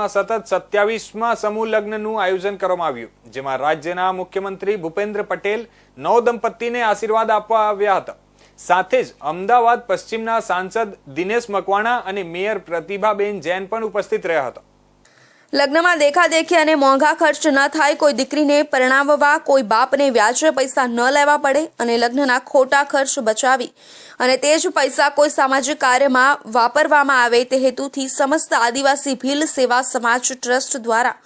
ગુજરાતમાં સતત સત્યાવીસમાં સમૂહ લગ્નનું આયોજન કરવામાં આવ્યું, જેમાં રાજ્યના મુખ્યમંત્રી ભૂપેન્દ્ર પટેલ નવ દંપતીને આશીર્વાદ આપવા આવ્યા હતા. સાથે જ અમદાવાદ પશ્ચિમના સાંસદ દિનેશ મકવાણા અને મેયર પ્રતિભાબેન જૈન પણ ઉપસ્થિત રહ્યા હતા. લગ્નમાં દેખાદેખી અને મોંઘા ખર્ચ ન થાય, કોઈ દીકરીને પરણાવવા, કોઈ બાપને વ્યાજે પૈસા ન લેવા પડે અને લગ્નના ખોટા ખર્ચ બચાવી અને તે જ પૈસા કોઈ સામાજિક કાર્યમાં વાપરવામાં આવે તે હેતુથી સમસ્ત આદિવાસી ભીલ સેવા સમાજ ટ્રસ્ટ દ્વારા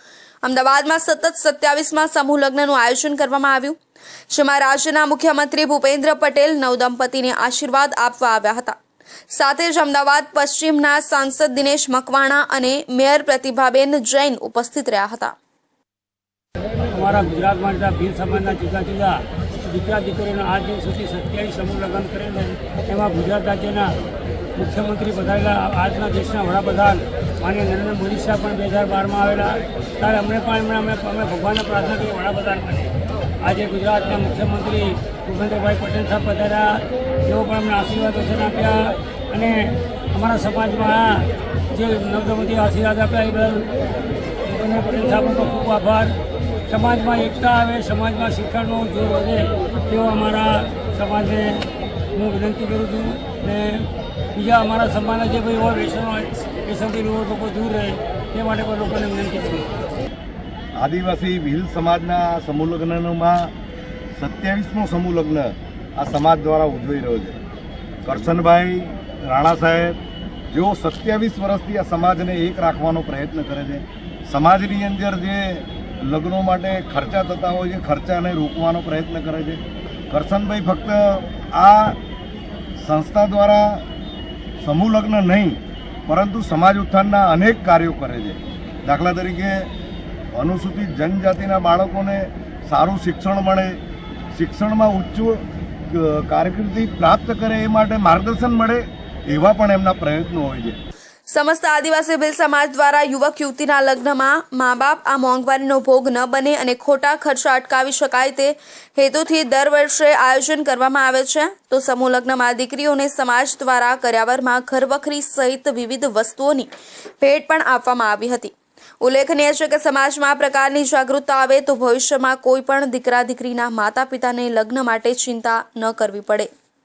અમદાવાદમાં સતત સત્યાવીસમાં સમૂહ લગ્નનું આયોજન કરવામાં આવ્યું, જેમાં રાજ્યના મુખ્યમંત્રી ભૂપેન્દ્ર પટેલ નવદંપતિને આશીર્વાદ આપવા આવ્યા હતા. સાથે જ અમદાવાદ પશ્ચિમના સાંસદ દિનેશ મકવાણા અને મેયર પ્રતિભાબેન જૈન ઉપસ્થિત રહ્યા હતા. અમારા ગુજરાતમાં રહેતા ભીલ સમાજના જુદા જુદા દીકરા દીકરીઓના આ દિવસ સુધી સત્યાવીસ સમૂહ લગ્ન કરેલ એમાં ગુજરાત રાજ્યના મુખ્યમંત્રી પધારેલા આજના દેશના વડાપ્રધાન માન્ય નરેન્દ્ર મોદી સાહેબ પણ બે હજાર બારમાં આવેલા. ત્યારે અમને પણ અમે અમે ભગવાનને પ્રાર્થના કરી વડાપ્રધાન બને આજે ગુજરાતના મુખ્યમંત્રી ભૂપેન્દ્રભાઈ પટેલ સાહેબ પધાર્યા તેઓ પણ અમને આશીર્વાદ વચન આપ્યા. અને અમારા સમાજમાં જે નવદંપતિ આશીર્વાદ આપ્યા, એ બદલ ભૂપેન્દ્ર પટેલ સાહેબનો ખૂબ આભાર. સમાજમાં એકતા આવે, સમાજમાં શિક્ષણનો જોર વધે તેઓ અમારા સમાજને હું વિનંતી કરું છું. ને બીજા અમારા સમાજના જે ભાઈ હોય વ્યસન વ્યસનથી લોકો દૂર રહે, તે માટે પણ લોકોને વિનંતી છું. આદિવાસી ભીલ સમાજના સમૂહ લગ્નમાં સત્યાવીસમો સમૂહ લગ્ન આ સમાજ દ્વારા ઉજવાઈ રહ્યો છે. કરશનભાઈ રાણા સાહેબ, જેઓ સત્યાવીસ વર્ષથી આ સમાજને એક રાખવાનો પ્રયત્ન કરે છે, સમાજની અંદર જે લગ્નો માટે ખર્ચા થતા હોય છે, ખર્ચાને રોકવાનો પ્રયત્ન કરે છે. કરશનભાઈ ફક્ત આ સંસ્થા દ્વારા સમૂહ લગ્ન નહીં, પરંતુ સમાજ ઉત્થાનના અનેક કાર્યો કરે છે. દાખલા તરીકે અનુસૂચિત જનજાતિના બાળકોને સારું શિક્ષણ મળે શિક્ષણમાં ઉચ્ચ કારકિર્દી પ્રાપ્ત કરે એ માટે માર્ગદર્શન મળે એવા પણ એમના પ્રયત્નો હોય છે. સમસ્ત આદિવાસી ભીલ સમાજ દ્વારા યુવક યુવતીના લગ્નમાં મા બાપ આ મોંઘવારીનો ભોગ ન બને અને ખોટા ખર્ચા અટકાવી શકાય તે હેતુથી દર વર્ષે આયોજન કરવામાં આવે છે. તો સમૂહ લગ્નમાં દીકરીઓને સમાજ દ્વારા કર્યાવરમાં ઘરવખરી સહિત વિવિધ વસ્તુઓની ભેટ પણ આપવામાં આવી હતી. ઉલ્લેખનીય છે કે સમાજમાં આ પ્રકારની જાગૃતતા આવે તો ભવિષ્યમાં કોઈ પણ દીકરા દીકરીના માતા પિતાને લગ્ન માટે ચિંતા ન કરવી પડે.